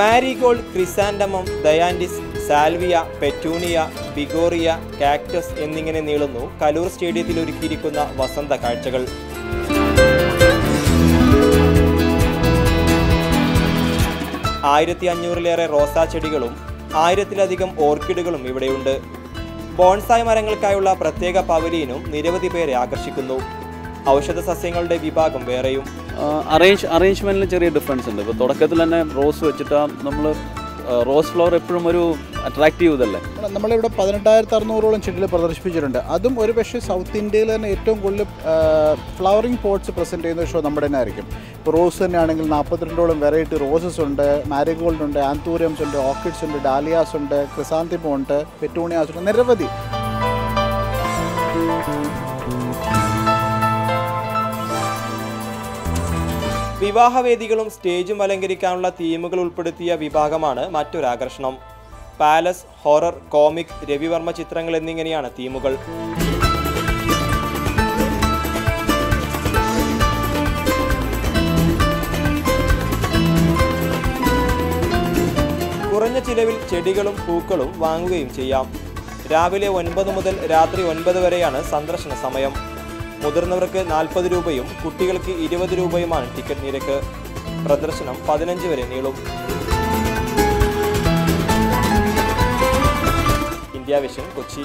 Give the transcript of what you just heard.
Marigold chrysanthemum dianthus salvia petunia begonia cactus എന്നിങ്ങനെ നീളുന്നു കലൂർ സ്റ്റേഡിയത്തിൽ ഒരുക്കിയിരിക്കുന്ന വസന്ത കാഴ്ചകൾ. ആയിരത്തി അഞ്ഞൂറിലേറെ റോസാ ചെടികളും ആയിരത്തിലധികം ഓർക്കിഡുകളും ഇവിടെയുണ്ട്. ബോൺസായ് മരങ്ങൾക്കായുള്ള പ്രത്യേക പവലിയനും നിരവധി പേരെ ആകർഷിക്കുന്നു. ഔഷധ സസ്യങ്ങളുടെ വിഭാഗം വേറെയും? അറേഞ്ച് അറേഞ്ച്മെന്റിൽ ചെറിയ ഡിഫറൻസ് ഉണ്ട്. ഇപ്പോൾ തുടക്കത്തിൽ തന്നെ റോസ് വെച്ചിട്ട് നമ്മൾ റോസ് ഫ്ലവർ എപ്പോഴും ഒരു അട്രാക്റ്റീവ് ഇതല്ലേ? നമ്മളിവിടെ പതിനെട്ടായിരത്തി അറുന്നൂറോളം ചെടികൾ പ്രദർശിപ്പിച്ചിട്ടുണ്ട്. അതും ഒരു പക്ഷേ സൗത്ത് ഇന്ത്യയിൽ തന്നെ ഏറ്റവും കൂടുതൽ ഫ്ലവറിംഗ് പോട്ട്സ് പ്രസന്റ് ചെയ്യുന്ന ഷോ നമ്മുടെ തന്നെ ആയിരിക്കും. ഇപ്പോൾ റോസ് തന്നെയാണെങ്കിൽ നാൽപ്പത്തിരണ്ടോളം വെറൈറ്റി റോസസ് ഉണ്ട് മാരിഗോൾഡ് ഉണ്ട് ആന്തൂരിയംസ് ഉണ്ട് ഓർക്കിഡ്സ് ഉണ്ട് ഡാലിയാസ് ഉണ്ട് ക്രിസാന്തിമം ഉണ്ട് പെറ്റൂണിയാസ് ഉണ്ട് നിരവധി. വിവാഹവേദികളും സ്റ്റേജും അലങ്കരിക്കാനുള്ള തീമുകൾ ഉൾപ്പെടുത്തിയ വിഭാഗമാണ് മറ്റൊരാകർഷണം. പാലസ് ഹൊറർ കോമിക് രവിവർമ്മ ചിത്രങ്ങൾ എന്നിങ്ങനെയാണ് തീമുകൾ. കുറഞ്ഞ ചിലവിൽ ചെടികളും പൂക്കളും വാങ്ങുകയും ചെയ്യാം. രാവിലെ ഒൻപത് മുതൽ രാത്രി ഒൻപത് വരെയാണ് സന്ദർശന സമയം. മുതിർന്നവർക്ക് നാൽപ്പത് രൂപയും കുട്ടികൾക്ക് ഇരുപത് രൂപയുമാണ് ടിക്കറ്റ് നിരക്ക്. പ്രദർശനം പതിനഞ്ച് വരെ നീളും. India Vision Kochi.